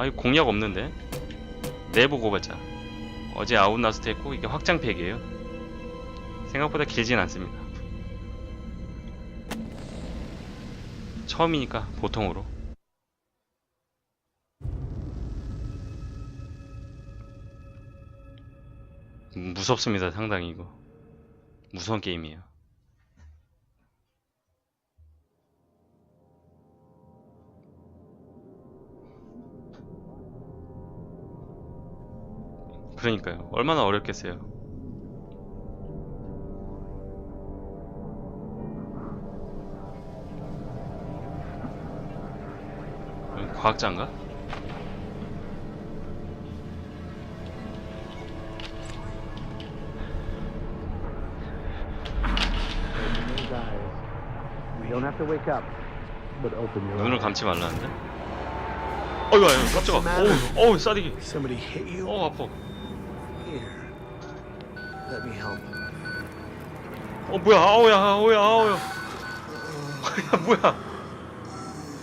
아이 공략 없는데. 내부 고발자. 어제 아웃라스트 했고 이게 확장팩이에요. 생각보다 길진 않습니다. 처음이니까 보통으로. 음, 무섭습니다 상당히 이거. 무서운 게임이에요 그러니까요 얼마나 어렵겠어요 과학자인가? 눈을. 감지 말라는데? 어이구 아유 깜짝아 어우 어우 싸대기 Somebody hit you? 어 아파 me help. 어 뭐야 아우야 아우야 아우야 야 뭐야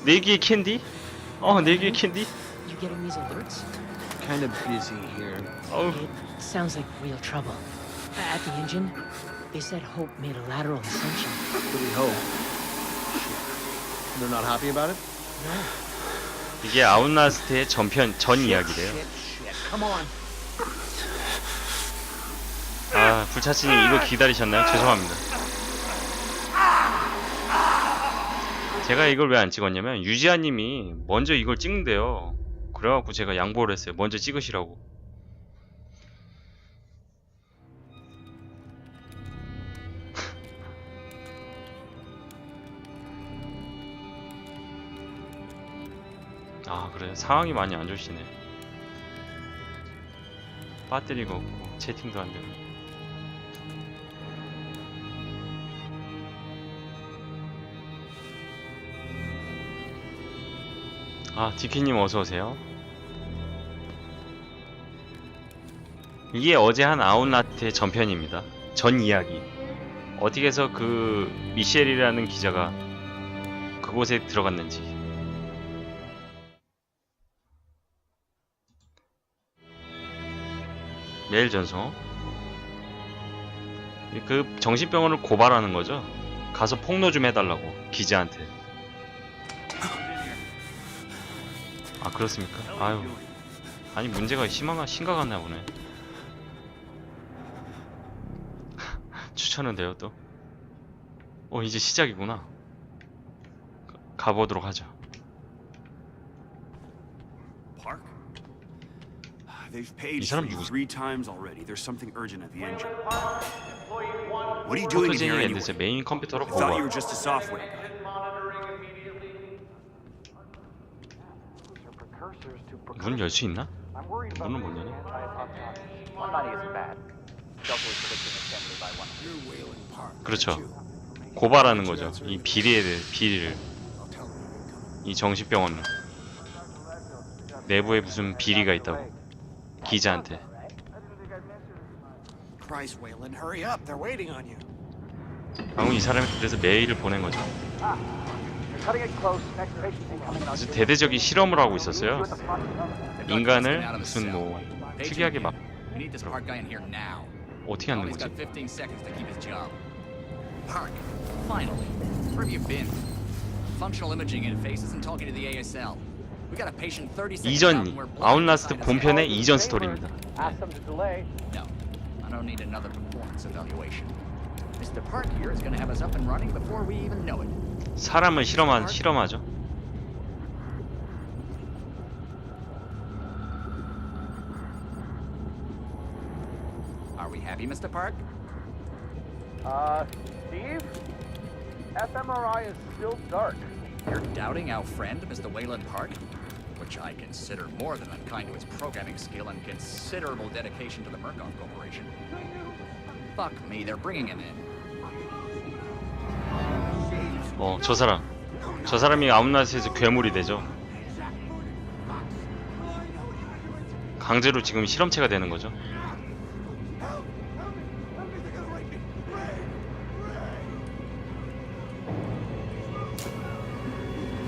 네 개의 캔디? 어네 개의 캔디? You getting these alerts? Kind of busy here. It sounds like real trouble. At the engine, they said Hope made a lateral ascension. What do we hope? They're not happy about it? 이게 아웃라스트의 전편 전 이야기래요 Shit, shit. Come on. 아 불차치님 이거 기다리셨나요? 죄송합니다. 제가 이걸 왜 안 찍었냐면 유지아님이 먼저 이걸 찍는데요. 그래갖고 제가 양보를 했어요. 먼저 찍으시라고. 아 그래. 상황이 많이 안 좋으시네. 배터리가 없고 채팅도 안 되고 아 디키님 어서오세요. 이게 어제 한 아웃라트의 전편입니다. 전 이야기. 어떻게 해서 그 미셸이라는 기자가 그곳에 들어갔는지. 메일 전송. 그 정신병원을 고발하는 거죠? 가서 폭로 좀 해달라고 기자한테 아 그렇습니까? 아유 아니 문제가 심한 심각하나 보네 추천은 돼요 또? 어 이제 시작이구나 가- 가보도록 하죠 Park? They've paid 이 사람 you 누구지? three times already. There's something urgent at the engine. What are you doing in 포토제닉 here 앤드스 anyway? 메인 컴퓨터로 I thought you were 보고 just a software guy. 문 열 수 있나? I'm worried about 문을 못 여네. 그렇죠 고발하는 거죠 이 비리에 대해 비리를. 이 정신병원 내부에 무슨 비리가 있다고 기자한테. 방금 이 사람이 그래서 메일을 보낸 거죠 그래서 대대적인 실험을 하고 있었어요. 인간을 무슨 뭐 특이하게 막. 어떻게 하는 거지? got 15 seconds to keep his job. Park, finally. Where have you been? Functional imaging interface isn't talking to the ASL. We got a patient 30 seconds 이전 and 아웃라스트 본편의. 이전 스토리입니다. No, I don't need another performance evaluation. Mr. Park here is going to have us up and running before we even know it. 사람을 실험한 실험하죠 Are we happy, Mr. Park? Uh, Steve? fMRI is still dark. You're doubting our friend, Mr. Wayland Park? Which I consider more than unkind to his programming skill and considerable dedication to the Murkoff Corporation. Fuck me, they're bringing him in. 어 저 사람 저 사람이 아웃라스트에서 괴물이 되죠 강제로 지금 실험체가 되는 거죠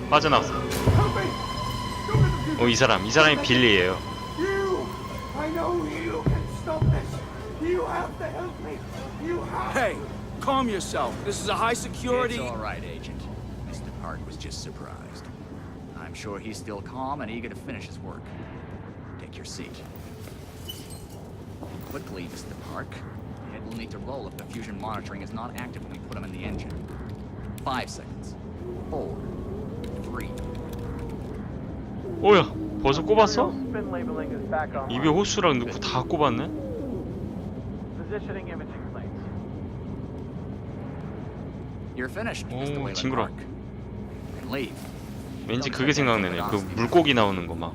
빠져나왔어 어이 사람 이 사람이 빌리예요 You! I know you can stop this! You have to help me! You have Hey, calm yourself. This is a high security. It's all right, Agent. Mr. Park was just surprised. I'm sure he's still calm and eager to finish his work. Take your seat. Quickly, Mr. Park. Head will need to roll if the fusion monitoring is not active when we put him in the engine. Five seconds. Four. Three. 오야 벌써 꼽았어? Spin labeling is back on. 입에 호수랑 넣고 다 꼽았네 Positioning imaging You're finished, Mr. 오, Wayland 징그러. Park. You can leave. 왠지 그게 생각나네 그 물고기 나오는 거막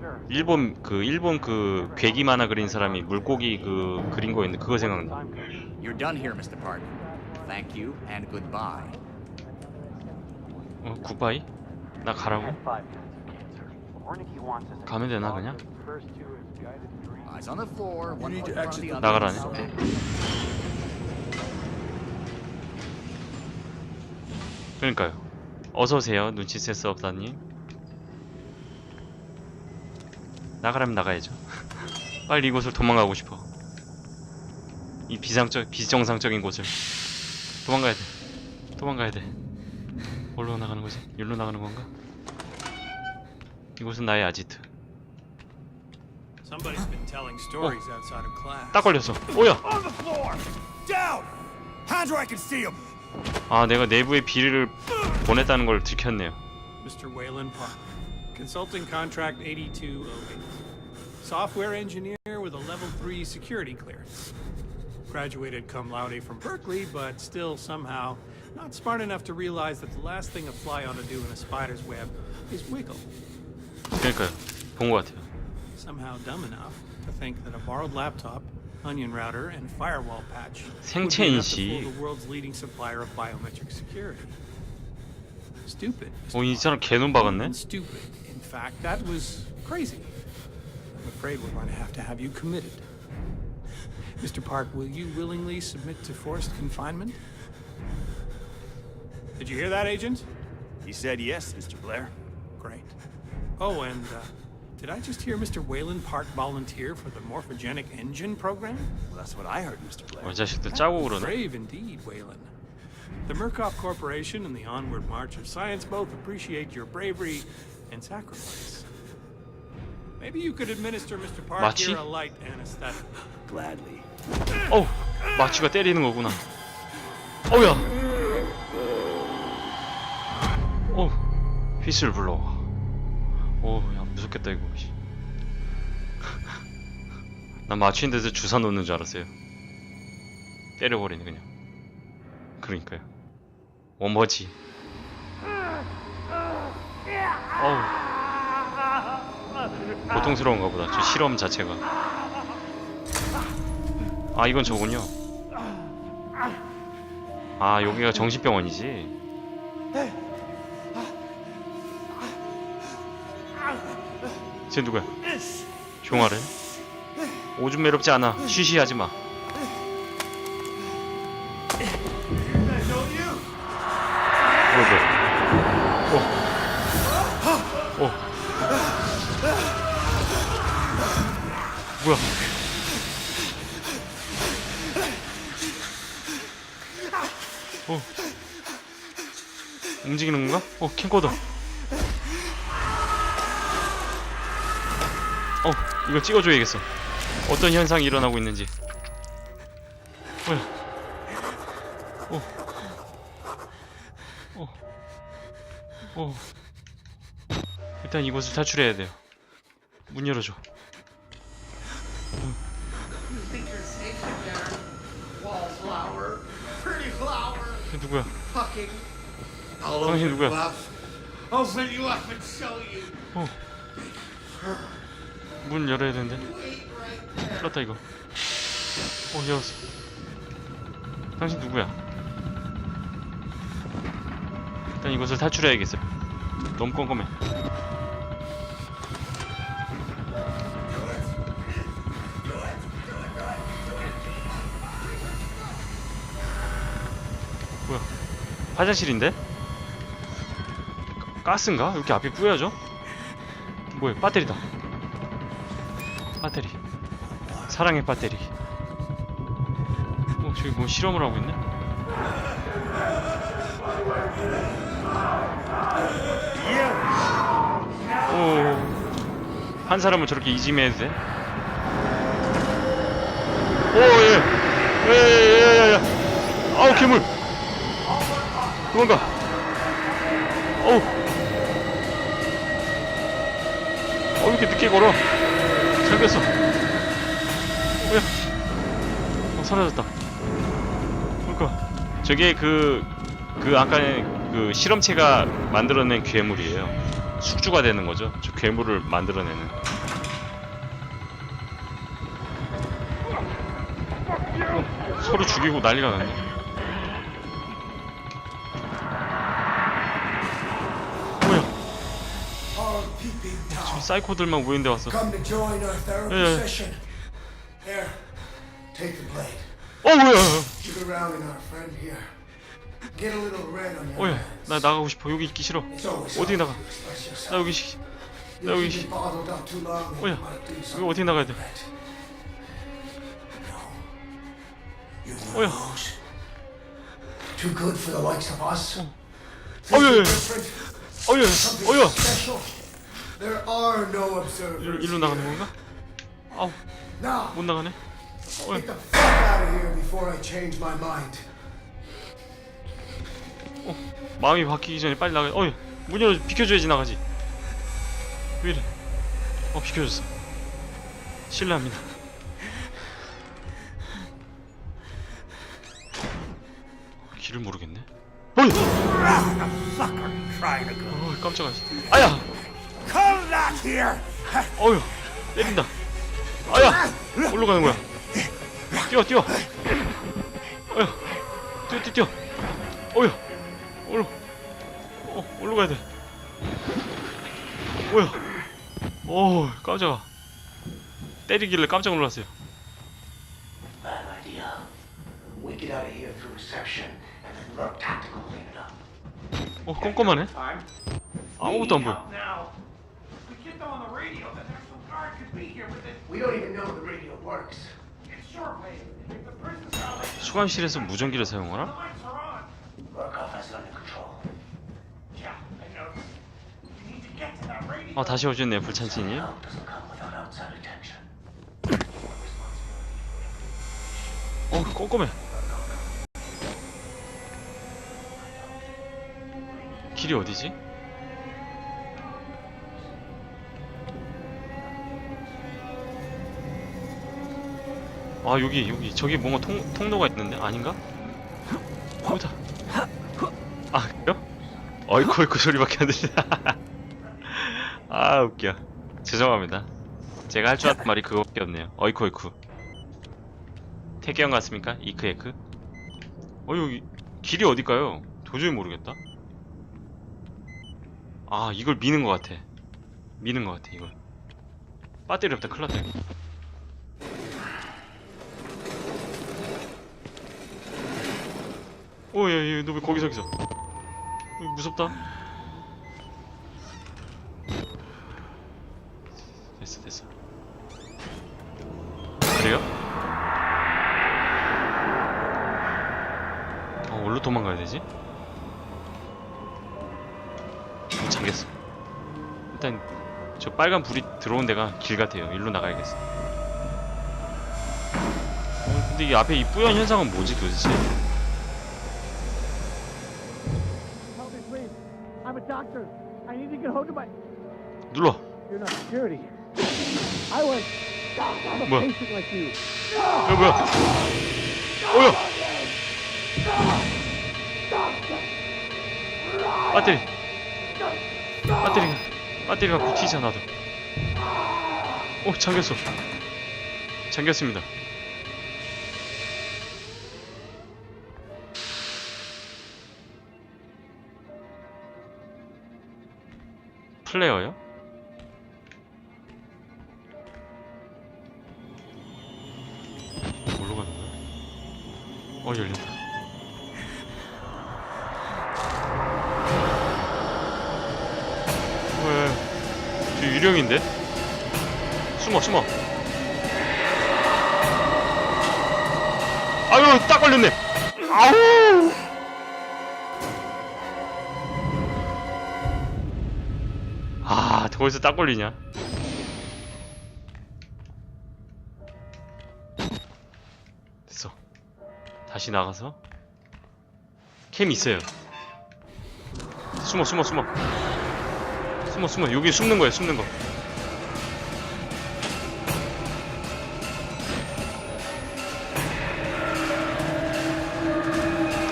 Sure. 일본 그 일본 그 괴기 만화 그린 사람이 물고기 그 그린 거였는데 그거 생각나. You're done here, Mr. Park. Thank you and goodbye. 어 굿바이? 나 가라고? 가면 되나 그냥? First two is guided dream. Eyes on the floor. One need foot to in front of exit the the- other. 나가라네 그러니까요. 어서 오세요 눈치 센스 없다님 나가라면 나가야죠. 빨리 이곳을 도망가고 싶어. 이 비상적 비정상적인 곳을. 도망가야 돼. 도망가야 돼. 뭘로 나가는 거지? 일로 나가는 건가? 이곳은 나의 아지트. Class. 딱 걸렸어 오야 On the floor! Down! Hands where I can see them! 아 내가 내부에 비리를 보냈다는 걸 들켰네요 Mr. Wayland Park, Consulting Contract 8208. Software engineer with a level 3 security clearance. Graduated cum laude from Berkeley, but still somehow not smart enough to realize that the last thing a fly ought to do in a spider's web is wiggle. 그러니까요 본 것 같아요 Somehow dumb enough to think that a borrowed laptop, onion router, and firewall patch would 생체 be enough to 인식. fool the world's leading supplier of biometric security. Stupid. Mr. 어 이 Park. 사람 개눈 박았네? stupid. In fact, that was crazy. I'm afraid we're going to have to have you committed. Mr. Park, will you willingly submit to forced confinement? Did you hear that, Agent? He said yes, Mr. Blair. Great. Oh, and uh, did I just hear Mr. Wayland Park volunteer for the morphogenic engine program? Well, that's what I heard, Mr. Blair. 어, 이 자식들 짜고 그러네 Brave indeed, Wayland. The Murkoff Corporation and the Onward March of Science both appreciate your bravery and sacrifice. Maybe you could administer Mr. Park 마취? here a light anesthetic. Gladly. 어우 마취가 때리는 거구나 어우야 어우 휘슬 불러 어야 무섭겠다 이거. 씨. 난 마취인 데서 주사 놓는 줄 알았어요. 때려버리네 그냥. 그러니까요. 원머지. 어우. 고통스러운가 보다 저 실험 자체가. 아 이건 저군요. 아 여기가 정신병원이지 쟤 누구야 종아래 오줌 매럽지 않아 쉬쉬하지 마 뭐야 뭐야 어. 어. 뭐야 어. 움직이는 건가? 어, 캠코더. 어, 이거 찍어줘야겠어. 어떤 현상이 일어나고 있는지. 뭐야? 어. 어. 어. 일단 이곳을 탈출해야 돼요. 문 열어줘. 누구야? 당신 누구야? 어. 문 열어야 되는데. 풀었다 이거. 어 열었어. 당신 누구야? 일단 이곳을 탈출해야겠어. 너무 껌껌해. 뭐야? 화장실인데? 가스인가? 이렇게 앞에 뿌여져? 뭐야 배터리다 배터리. 사랑의 배터리. 어 저기 뭐 실험을 하고 있네? 오한 사람을 저렇게 이지매해도 돼? 오예. 예예예예 아우 괴물. 도망가. 어우. 어, 왜 이렇게 늦게 걸어? 잠겼어. 뭐야? 어, 사라졌다. 그러니까 저게 그, 그 아까 그 실험체가 만들어낸 괴물이에요. 숙주가 되는 거죠. 저 괴물을 만들어내는. 어, 서로 죽이고 난리가 났네. Tom. 사이코들만 모인데 왔어. Blade. 어 뭐야? 어야. 나 나가고 싶어. 여기 있기 싫어. 어디 나가? 나 여기 시, 나 여기 시. 어야, 여기 어디 나가야 돼? 어야. 어야, 어야, 어야, 어야. There are no 일로, observers. 일로 나가는 건가? 아우, Now, 못 나가네. 어야, get the fuck out of here before I change my mind. 마음이 바뀌기 전에 빨리 나가. 어야, 문 열어 비켜줘야지 나가지. 왜 이래? 어, 비켜줬어. 실례합니다. 길을 모르겠네. 어이! 어, 깜짝아. 아야! 어휴 때린다 아야 어디로 가는 거야 뛰어 뛰어 어휴 뛰어 뛰어 뛰어 어휴 어디로 어 어디로 가야 돼 어휴 어 깜짝아 때리길래 깜짝 놀랐어요 Bad idea. We get out of here through reception and then lurk tactical clean it up. 어 꼼꼼하네. 아무것도 안 보여 We don't even know the radio works. It's shortwave. If the prison's out, like, 수감실에서 무전기를 the 사용하라? lights are on. Murkoff has it under control. Yeah, I know. We need to get to that radio. 아 다시 오셨네요 불찬치님 Help doesn't come without outside attention. 어 꼼꼼해 길이 어디지? 아 여기 여기 저기 뭔가 통, 통로가 있는데 아닌가? 보자 아 그래요? 어이쿠 어이쿠 소리밖에 안 들려 아 웃겨 죄송합니다 제가 할줄 알았던 말이 그거밖에 없네요 어이쿠 어이쿠 태경 같습니까? 이크 에크? 어 여기 길이 어딜까요? 도저히 모르겠다. 아 이걸 미는 것 같아. 미는 것 같아 이걸. 배터리 없다 큰일 났다 이거. 오야야 너 왜 거기서 있어? 어, 무섭다. 됐어 됐어. 그래요? 어, 어디로 도망가야 되지? 문 잠겼어. 일단 저 빨간 불이 들어온 데가 길 같아요. 일로 나가야겠어. 어, 근데 이 앞에 이 뿌연 현상은 뭐지 도대체? Doctor. I need to get hold of my. 눌러. You're not security. I was. I'm a 뭐야? patient like you. 야 뭐야? 어야! 배터리. 배터리가 배터리가 굳히잖아 나도. 어 잠겼어. 잠겼습니다. 플레이어요? 뭘로 가는 거야? 어 열린다. 저 유령인데? 숨어 숨어 아유 딱 걸렸네 아우 거기서 딱 걸리냐? 됐어. 다시 나가서? 캠 있어요. 숨어 숨어 숨어. 숨어 숨어. 여기 숨는 거야 숨는 거.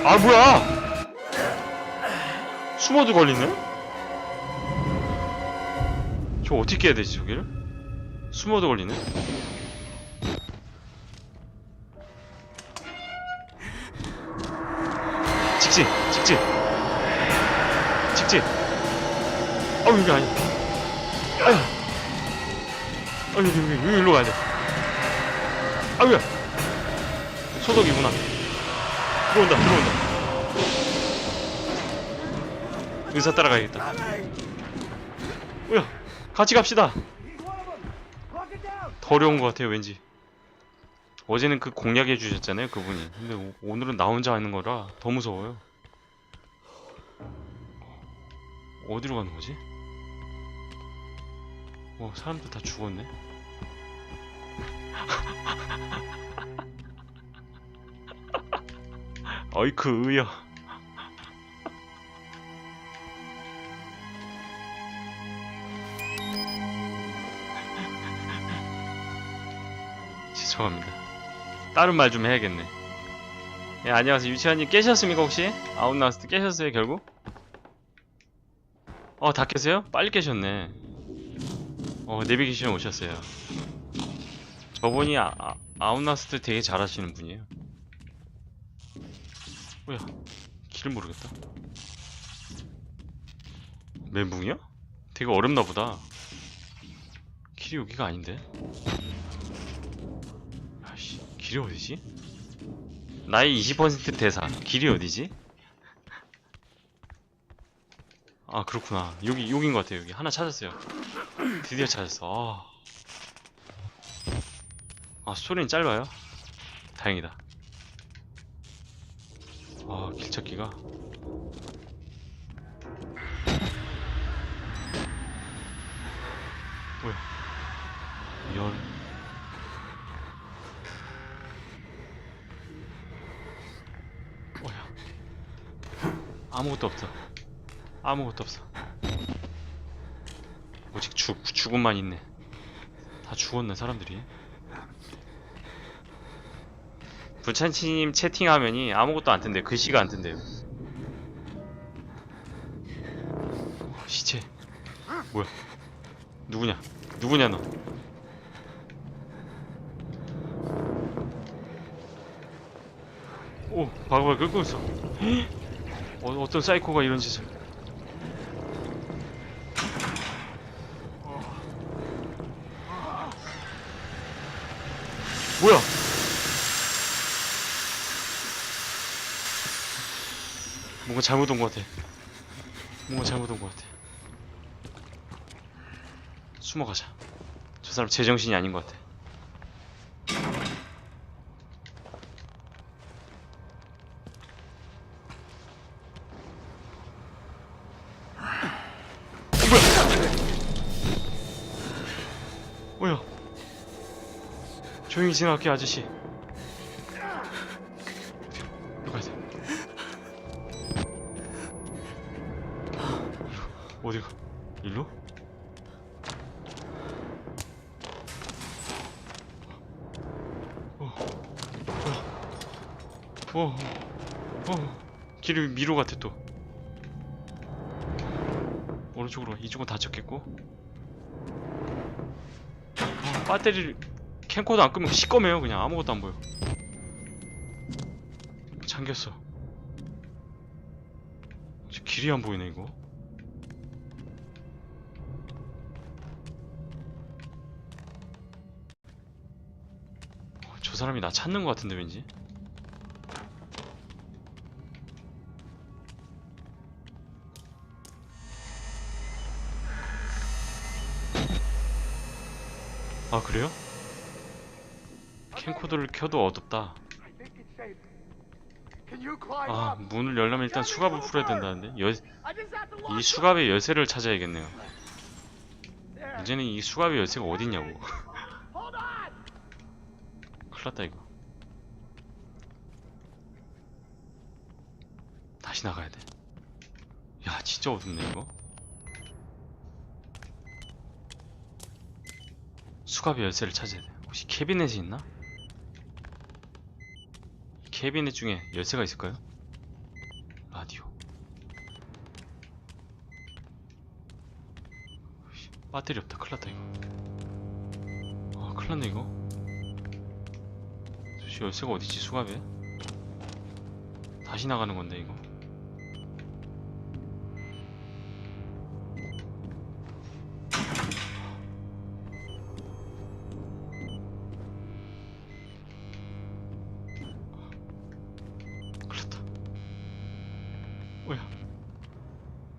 아 뭐야? 숨어도 걸리네 저 어떻게 해야 되지 저기를? 숨어도 걸리네? 직진 직진. 직진. 아우 여기 아니야. 아유 아유 여기 여기 여기 일로 가야 돼. 아우야 소독이구나 들어온다 들어온다. 의사 따라가야겠다 같이 갑시다. 더 어려운 것 같아요 왠지. 어제는 그 공략해 주셨잖아요 그분이. 근데 오- 오늘은 나 혼자 하는 거라 더 무서워요. 어디로 가는 거지? 어 사람들 다 죽었네. 어이쿠 의여 죄송합니다. 다른 말 좀 해야겠네. 예 안녕하세요. 유치원님 깨셨습니까 혹시? 아웃나스트 깨셨어요 결국? 어 다 깨세요? 빨리 깨셨네. 어 내비게이션 오셨어요. 저분이 아, 아, 아웃나스트 되게 잘하시는 분이에요. 뭐야 길을 모르겠다. 멘붕이야? 되게 어렵나 보다. 길이 여기가 아닌데 길이 어디지? 나의 20% 대사 길이 어디지? 아 그렇구나. 여기 여긴 것 같아요 여기. 하나 찾았어요. 드디어 찾았어. 아, 아 스토리는 짧아요? 다행이다. 아 길찾기가 아무것도 없어. 아무것도 없어. 오직 죽, 죽음만 있네. 다 죽었네 사람들이. 부찬치님 채팅 화면이 아무것도 안 뜬대요. 글씨가 안 뜬대요. 어, 시체. 뭐야? 누구냐? 누구냐 너? 오, 바글바글 끓고 있어. 어, 어떤 사이코가 이런 짓을. 뭐야? 뭔가 잘못 온 것 같아. 뭔가 잘못 온 것 같아. 숨어가자. 저 사람 제정신이 아닌 것 같아. 조용히 지나갈게 아저씨. 어디로 가야 돼? 어디가? 일로? 어, 어, 어, 어, 길이 미로 같아 또. 오른쪽으로 가. 이쪽은 닫혔겠고. 어, 배터리를 캠코더 안 끄면 시꺼매요 그냥. 아무것도 안 보여. 잠겼어. 저 길이 안 보이네 이거. 어, 저 사람이 나 찾는 것 같은데 왠지? 아 그래요? 캠코더를 켜도 어둡다. 아 문을 열려면 일단 수갑을 풀어야 된다는데 열... 이 수갑의 열쇠를 찾아야겠네요. 문제는 이 수갑의 열쇠가 어딨냐고. 큰일났다 이거. 다시 나가야 돼야 진짜 어둡네 이거. 수갑의 열쇠를 찾아야 돼. 혹시 캐비넷이 있나? 캐비넷 중에 열쇠가 있을까요? 라디오. 씨, 배터리 없다. 큰일났다 이거. 아 큰일났네 이거. 도대체 열쇠가 어디지 수갑에? 다시 나가는 건데 이거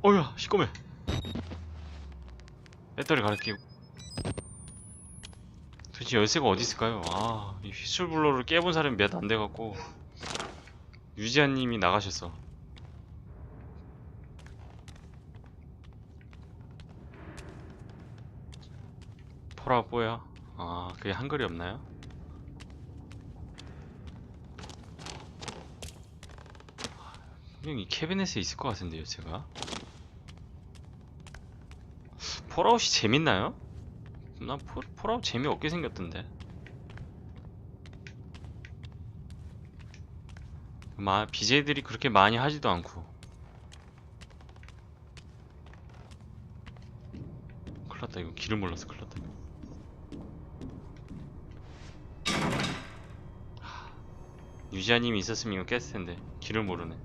어야 시꺼매 배터리 갈아 끼고 도대체 열쇠가 어디 있을까요? 아, 이 휘슬블러를 깨본 사람이 몇 안 돼갖고 유지아님이 나가셨어. 포라 뽀야? 아, 그게 한글이 없나요? 분명히 캐비넷에 있을 것 같은데요, 제가. 폴아웃이 재밌나요? 난 포, 폴아웃 재미없게 생겼던데. 마, BJ들이 그렇게 많이 하지도 않고. 큰일났다 이거 길을 몰라서 큰일났다 유지아님이 있었으면 이거 깼을 텐데. 길을 모르네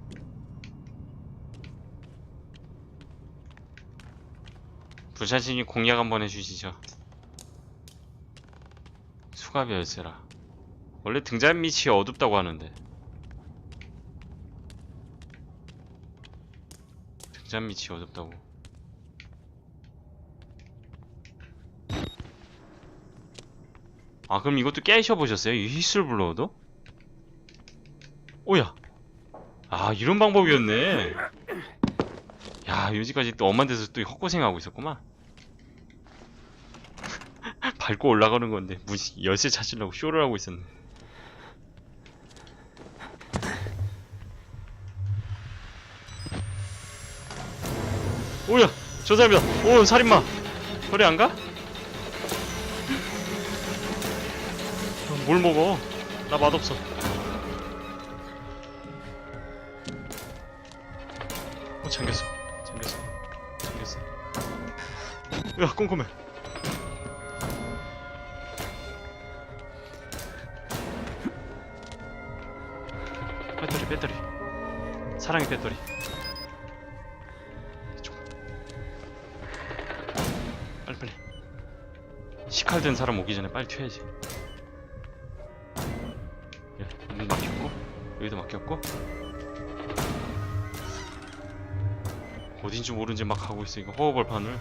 부자신이 공약 한번 해주시죠. 수갑의 열쇠라. 원래 등잔 밑이 어둡다고 하는데. 등잔 밑이 어둡다고. 아 그럼 이것도 깨셔보셨어요? 이 휘슬블러도? 오야. 아 이런 방법이었네 야 여기까지 또 엄한 데서 또 헛고생하고 있었구만 밟고 올라가는 건데 무슨 열쇠 찾으려고 쇼를 하고 있었네. 오야 저 사람이다. 오 살인마. 저리 안 가? 어, 뭘 먹어? 나 맛없어. 어 야 꼼꼼해. 배터리 배터리. 사랑의 배터리. 이쪽. 빨리 빨리. 시칼 든 사람 오기 전에 빨리 튀어야지. 야, 문 막혔고 여기도 막혔고. 어딘지 모른지 막 하고 있어 이거. 허허벌판을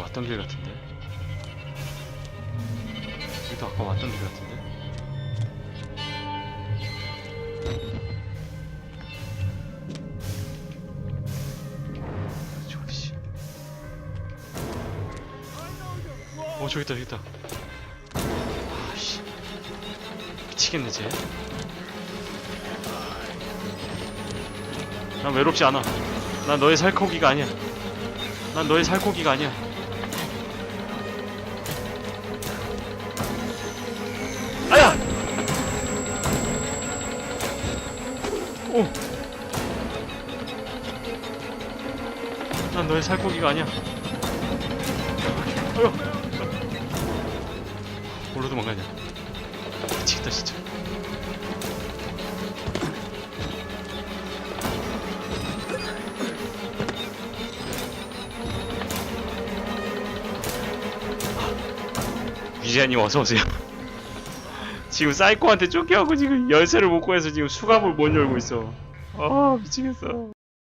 왔던 길 같은데? 여기도 아까 왔던 길 같은데? 어 저기 있다 저기 있다. 아씨 미치겠네 쟤 난 외롭지 않아. 난 너의 살코기가 아니야. 난 너의 살코기가 아니야! 살코기가 아니야. 어휴! 뭘로 도망가냐? 미치겠다, 진짜. 유지아님 어서오세요. 지금 사이코한테 쫓겨가고 지금 열쇠를 못 구해서 지금 수갑을 못 열고 있어. 아 미치겠어.